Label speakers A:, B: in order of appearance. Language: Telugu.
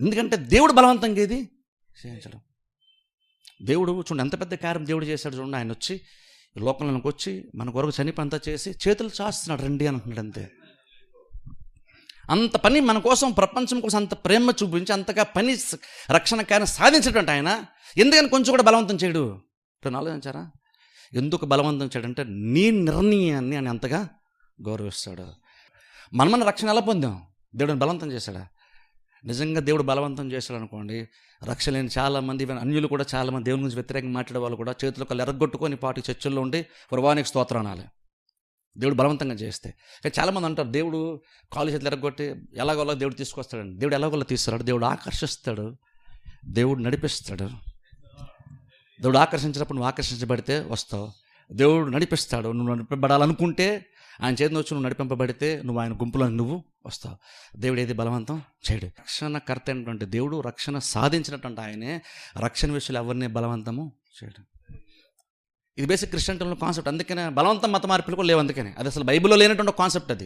A: ఎందుకంటే దేవుడు బలవంతంగా ఏది? చేయించడం దేవుడు చూడండి ఎంత పెద్ద కార్యం దేవుడు చేశాడు చూడండి. ఆయన వచ్చి లోకంలోకి వచ్చి మన కొరకు చనిపంతా చేసి చేతులు చాస్తున్నాడు రండి అంటున్నాడు అంతే. అంత పని మన కోసం ప్రపంచం కోసం అంత ప్రేమ చూపించి అంతగా పని రక్షణ కార్యం సాధించినటువంటి ఆయన ఎందుకని కొంచెం కూడా బలవంతం చేయడు? ఇప్పుడు ఆలోచించారా? ఎందుకు బలవంతం చేయడంటే నీ నిర్ణయాన్ని ఆయన అంతగా గౌరవిస్తాడు. మనమన్న రక్షణ ఎలా పొందాం? దేవుడిని బలవంతం చేశాడా? నిజంగా దేవుడు బలవంతం చేశాడు అనుకోండి రక్ష లేని చాలామంది అన్యులు కూడా చాలామంది దేవుని గురించి వ్యతిరేకంగా మాట్లాడే వాళ్ళు కూడా చేతులు కళ్ళు ఎరగొట్టుకొని పాటి చర్చల్లో ఉండి పురవానికి స్తోత్రం అనాలి. దేవుడు బలవంతంగా చేస్తే. కానీ చాలామంది అంటారు దేవుడు కాలు చేతులు ఎరగొట్టి ఎలాగోలా దేవుడు తీసుకొస్తాడండి. దేవుడు ఎలాగోలా తీసుకురాడు దేవుడు ఆకర్షిస్తాడు. దేవుడు నడిపిస్తాడు. దేవుడు ఆకర్షించినప్పుడు నువ్వు ఆకర్షించబడితే వస్తావు. దేవుడు నడిపిస్తాడు. నువ్వు నడిపబడాలనుకుంటే ఆయన చేతిని వచ్చి నువ్వు నడిపింపబడితే నువ్వు ఆయన గుంపులో నువ్వు వస్తావు. దేవుడు ఏది బలవంతం చేయడు. రక్షణకర్త అయినటువంటి దేవుడు రక్షణ సాధించినటువంటి ఆయనే రక్షణ విషయాలు ఎవరిని బలవంతము చేయడు. ఇది బేసిక్ క్రిస్టియన్ కాన్సెప్ట్ అందుకనే బలవంతం మత మార్పులు కూడా లేవు అందుకనే. అది అసలు బైబిల్లో లేనటువంటి కాన్సెప్ట్ అది.